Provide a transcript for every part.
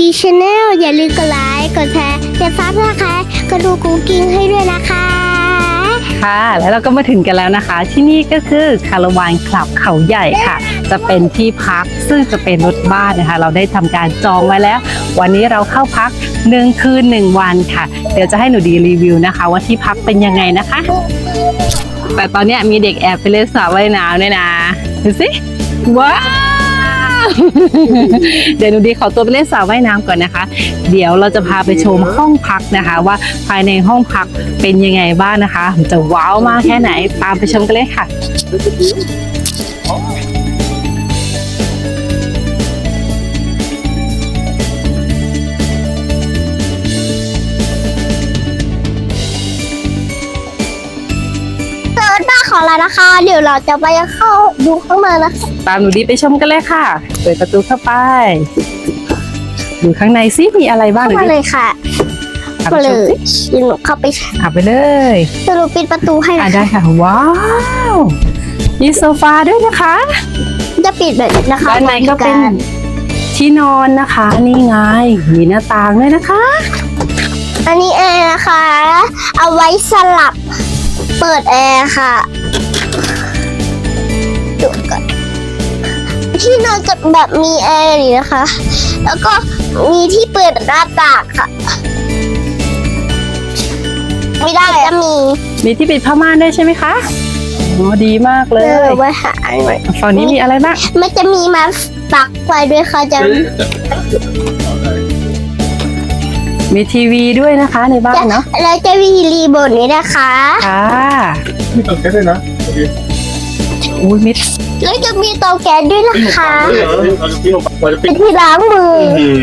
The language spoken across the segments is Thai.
ดีชาแนลอย่าลืมกดไลค์กดแชร์กดซับสไครต์กดดูกูกิ้งให้ด้วยนะคะ ค่ะ แล้วเราก็มาถึงกันแล้วนะคะ ที่นี่ก็คือคาราวานคลับเขาใหญ่ค่ะ จะเป็นที่พักซึ่งจะเป็นรถบ้านนะคะ เราได้ทำการจองไว้แล้ว วันนี้เราเข้าพักหนึ่งคืนหนึ่งวันค่ะ เดี๋ยวจะให้หนูดีรีวิวนะคะ ว่าที่พักเป็นยังไงนะคะ แต่ตอนนี้มีเด็กแอบไปเล่นสระว่ายน้ำด้วยนะดูสิว้าว เดี๋ยวหนูดีขอตัวไปเล่นสระว่ายน้ำก่อนนะคะ เดี๋ยวเราจะพาไปชมห้องพักนะคะ ว่าภายในห้องพักเป็นยังไงบ้างนะคะ จะว้าวมากแค่ไหนตามไปชมกันเลยค่ะ ของเรานะคะ เดี๋ยวเราจะไปเข้าดูข้างในนะคะตามหนูดีไปชมกันเลยค่ะ เปิดประตูเข้าไป ดูข้างในซิมีอะไรบ้างเข้าหนูมาดีเลยค่ะตามมาไปเลชมยสิเดี๋ยวหนูเข้าไปอะไปเลยจะหนูปิดประตูให้อะนะได้ค่ะ ว้าว มีโซฟาด้วยนะคะ จะปิดแบบนี้นะคะด้านในก็เป็นที่นอนนะคะ นี่ไง มีหน้าต่างด้วยนะคะ อันนี้แอร์นะคะ เอาไว้สลับ เปิดแอร์ค่ะ ที่นอนกับแบบมีแอร์นี่นะคะ แล้วก็มีที่เปิดหน้าต่างค่ะ ไม่ได้จะมีมีที่ปิดผ้าม่านด้วยใช่ไหมคะอ๋อดีมากเลเอยอไว้หาหน่อยฝั่งนี้มีอะไรบ้างมันจะมีมาปักไว้ด้วยค่ะจะมีทีวีด้วยนะคะในบ้านเนาะแล้วจะมีรีโมทนี้นะคะ ค่ะมีตัวแค่ด้วยนะโอเค อุ้ยมิดแล้วจะมีเตาแก๊สด้วยนะคะเดี๋ยวเราจะปิ้งลงไปเราจะปิ้เป็งนที่ล้างมือ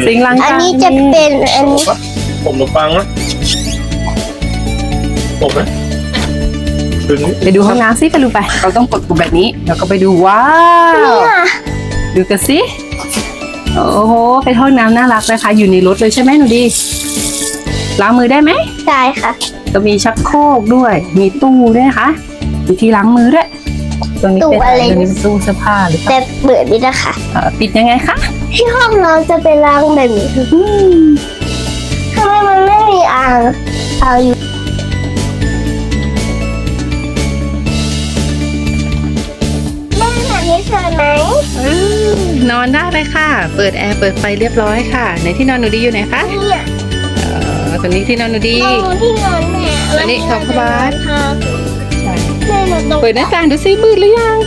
สิงห์ลังอันกานี้จะเป็นอันนี้ผมขนมปังนะผมนะถึงไปดูห้องน้ำซิไปดูไป เราต้องกดปุ่มแบบนี้ แล้วก็ไปดูว้าว เนี่ยดูกันสิ โอ้โห เป็นห้องน้ำน่ารักนะคะ อยู่ในรถเลยใช่ไหมหนูดี ล้างมือได้ไหมใช่ค่ะ ก็มีชักโครกด้วย มีตู้ด้วยนะคะ มีที่ล้างมือด้วย ตรงนี้เป็นอะไรตรงนี้เป็นตู้เสื้อผ้าหรือเปล่าแต่เปิดนี่นะคะ เอ่อปิดยังไงคะที่ห้องเราจะเป็นล้างแบบนี้อืมทำไมมันไม่มีอ่างเอาอยู่แม่แบบนี้สวยไหมอืมนอนได้เลยค่ะ เปิดแอร์เปิดไฟเรียบร้อยค่ะในที่นอนหนูดีอยู่ไหนคะเนี่ยเอ่อตรงนี้ที่นอนหนูดีเราที่นอนแม่อันนี้ของพระบาทค่ะใช่ แม่หนูต้องเปิดหน้าต่างดูซิมืดหรือยัง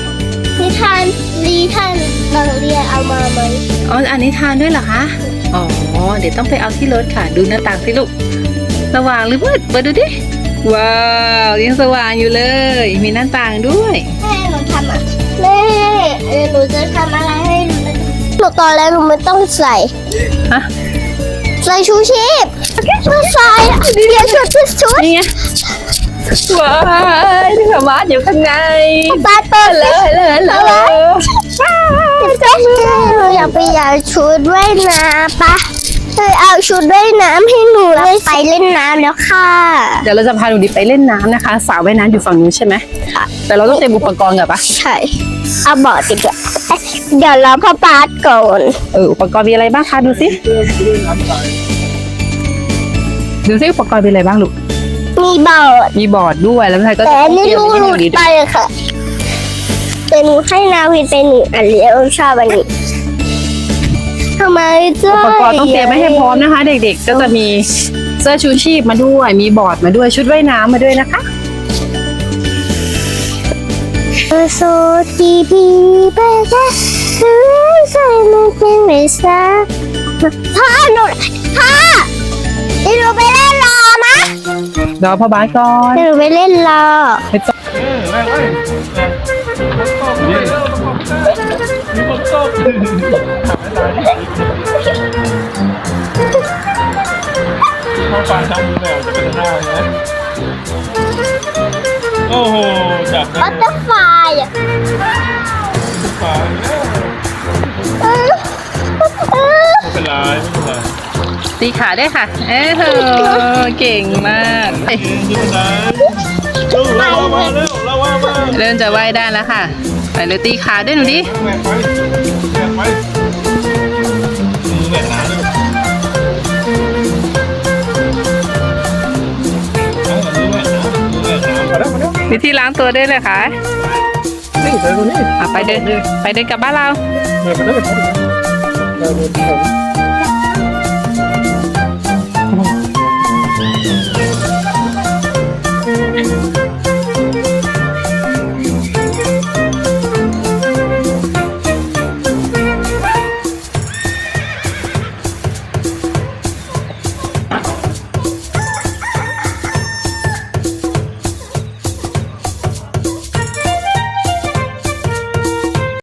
นิทานรีท่านโรงเรียนเอามาไหมอ๋ออันนี้ทานด้วยเหรอคะอ๋อเดี๋ยวต้องไปเอาที่รถค่ะ ดูหน้าต่างสิลูกสว่างหรือมืดเปิดดูดิว้าวยังสว่างอยู่เลย มีหน้าต่างด้วยแม่หนูทำอะแม่เดี๋ยวหนูจะทำอะไรให้หนูหนูตอนแรกหนูไม่ต้องใส่ฮะใส่ชูชีพไม่ใส่อะเดี๋ยวชุดชุดชุดนี่ไง ว้ายนี่ค่ะบ้านอยู่ข้างในตาเปิดเลเลยยเลยเลยเจ๊หนูอยากไปอยากชุดว่ายน้ำปะเลยเอาชุดว่ายน้ำให้หนูเลยไปเล่นน้ำแล้วค่ะ เดี๋ยวเราจะพาหนูดิไปเล่นน้ำนะคะสระว่ายน้ำอยู่ฝั่งนู้นใช่ไหมค่ะ แต่เราต้องเตรียมอุปกรณ์ก่อนปะใช่ เอาบอร์ดดีกว่าเอ๊ะเดี๋ยวเราพ่อป้าก่อนเอออุปกรณ์มีอะไรบ้างคะดูสิดูสิอุปกรณ์มีอะไรบ้างลูก มีบอร์ดมีบอร์ดด้วยแล้วพี่ไทยก็แต่จะอันเตนี่รียมลูกไว้หให้ลุหนูดดิไปเลยค่ะแต่หนูให้นาวินเป็นหนึ่งอันเดียวชอบอันนี้ทำไมเจ้าอุปกรณ์ต้องเตรียมไว้ให้พร้อมนะคะ เด็กๆ ก็จะมีเสื้อชูชีพมาด้วย มีบอร์ดมาด้วยชุดว่ายน้ำมาด้วยนะคะโซทีพีเบเบ้ใส่ลูกเป็นเมซ่าพ่อหนู รอพ่อบาสก่อนเดี๋ยวหนูไปเล่นรอไปต่อเออแม่เอ้ยมีคนตบพอฟังทำมือแมวจะเป็นหน้าเลยนะโอ้โห จับได้บัตเตอร์ไฟอะฝาแล้วเออเออไม่เป็นไรไม่เป็นไรตีขาได้วยค่ะ เอ้โหเก่งมากเอ้ยยืนที่บันไดเร็วเราว่ามา เริ่มจะว่ายได้แล้วค่ะไปเลยตีขาด้วยหนูดิมีที่ล้างตัวได้เลยค่ะไปเดินไปเดินกลับบ้านเรา